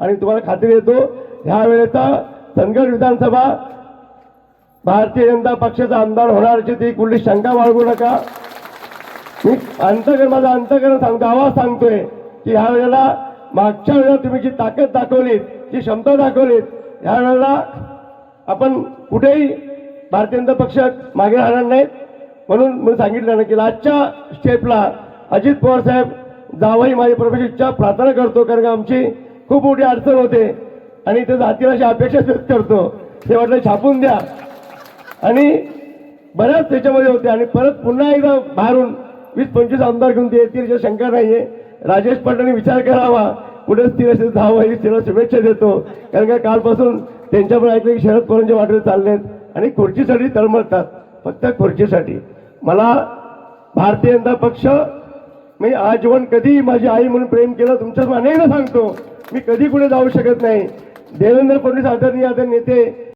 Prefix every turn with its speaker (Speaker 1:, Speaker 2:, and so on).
Speaker 1: आणि तुम्हाला खात्री देतो ह्या वेळेचा चंदगड विधानसभा भारतीय जनता पक्षाचा आमदार होणार ती कुठली शंका बाळगू नका. मी अंतकरण माझा अंतकरण सांगतो आवाज सांगतोय की ह्या वेळेला मागच्या वेळेला तुम्ही जी ताकद दाखवलीत जी क्षमता दाखवलीत ह्या वेळेला आपण कुठेही भारतीय जनता पक्ष मागे राहणार नाहीत. म्हणून मी सांगितलं ना की आजच्या स्टेपला अजित पवार साहेब जावंही माझी प्रवेश इच्छा प्रार्थना करतो कारण का आमची खूप मोठी अडचण होते. आणि ते जातीला अशी अपेक्षा व्यक्त करतो. ते वाटलं छापून द्या. आणि बऱ्याच त्याच्यामध्ये होते. आणि परत पुन्हा एकदा बाहेरून वीस पंचवीस आमदार घेऊन ते येतील याची शंका नाहीये. राजेश पाटलांनी विचार करावा. पुढे स्थिर असेल धावा ही तिला शुभेच्छा देतो. कारण का कालपासून त्यांच्याकडे ऐकलं की शरद पवारांच्या वाटेल चाललेत. आणि खुर्चीसाठी तळमळतात. फक्त खुर्चीसाठी. मला भारतीय जनता पक्ष मी आजीवन कधी माझी आई म्हणून प्रेम केलं तुमच्या अनेकदा सांगतो. मी कधी कुठे जाऊ शकत नाही. देवेंद्र फडणवीस आदरणीय आदर नेते